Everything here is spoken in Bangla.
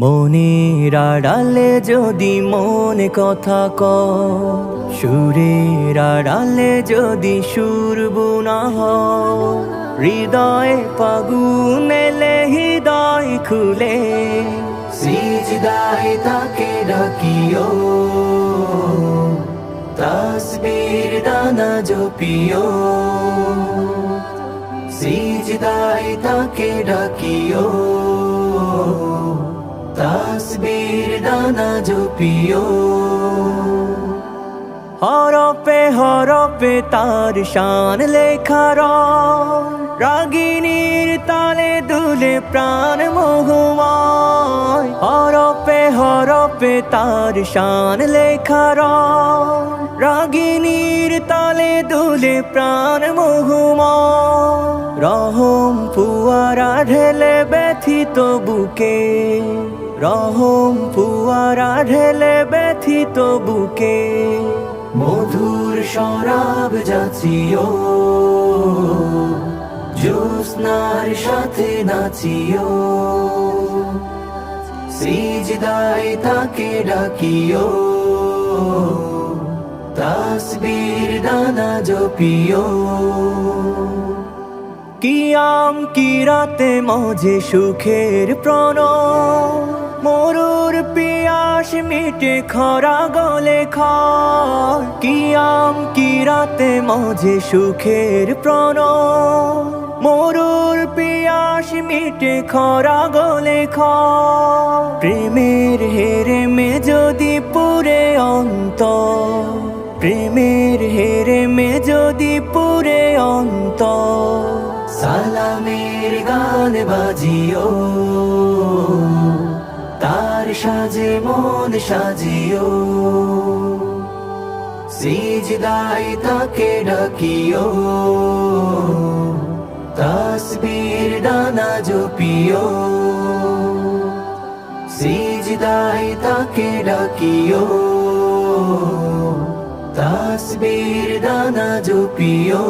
মনের আড়ালে যদি মনে কথা ক সুরের আড়ালে যদি সুর বুনা হয়, হৃদয়ে ফাগুন এলে হৃদয় খুলে, সিজদায় তাকে ডাকিও, তাসবীর দানা জপিও, সিজদায় তাকে ডাকিও। তাসবীর দানা জপিও হরপে হরপে তার শান লেখার রাগিনীর তালে দুলে প্রাণ মোহময় হরপে হরপে তার শান লেখার রাগিনীর তালে দুলে প্রাণ মোহময় রহম ফুয়ারা ঢেলে ব্যথিত বুকে। রহম ফুয়ারা ঢেলে ব্যথিত বুকে, মধুর শরাব যাচিও, জ্যোৎস্নার সাথে নাচিও। সিজদায় তাকে ডাকিও, তাসবীর দানা জপিও। কিয়াম কিরাতে মজে সুখের প্রণ মরুর পিয়াস মিটে খরা গলে খায় কিয়াম কিরাতে মজে সুখের প্রণ মরুর পিয়াস মিটে খরা গলে খায় প্রেমের হেরে মে যদি পুরে অন্ত প্রেমের হেরে মে যদি পুরে অন্ত সালামের গান বাজিও। সাজে মন সাজিও। সিজদায় তাকে ডাকিও। তাসবীর দানা জপিও। সিজদায় তাকে ডাকিও। তাসবীর দানা জপিও।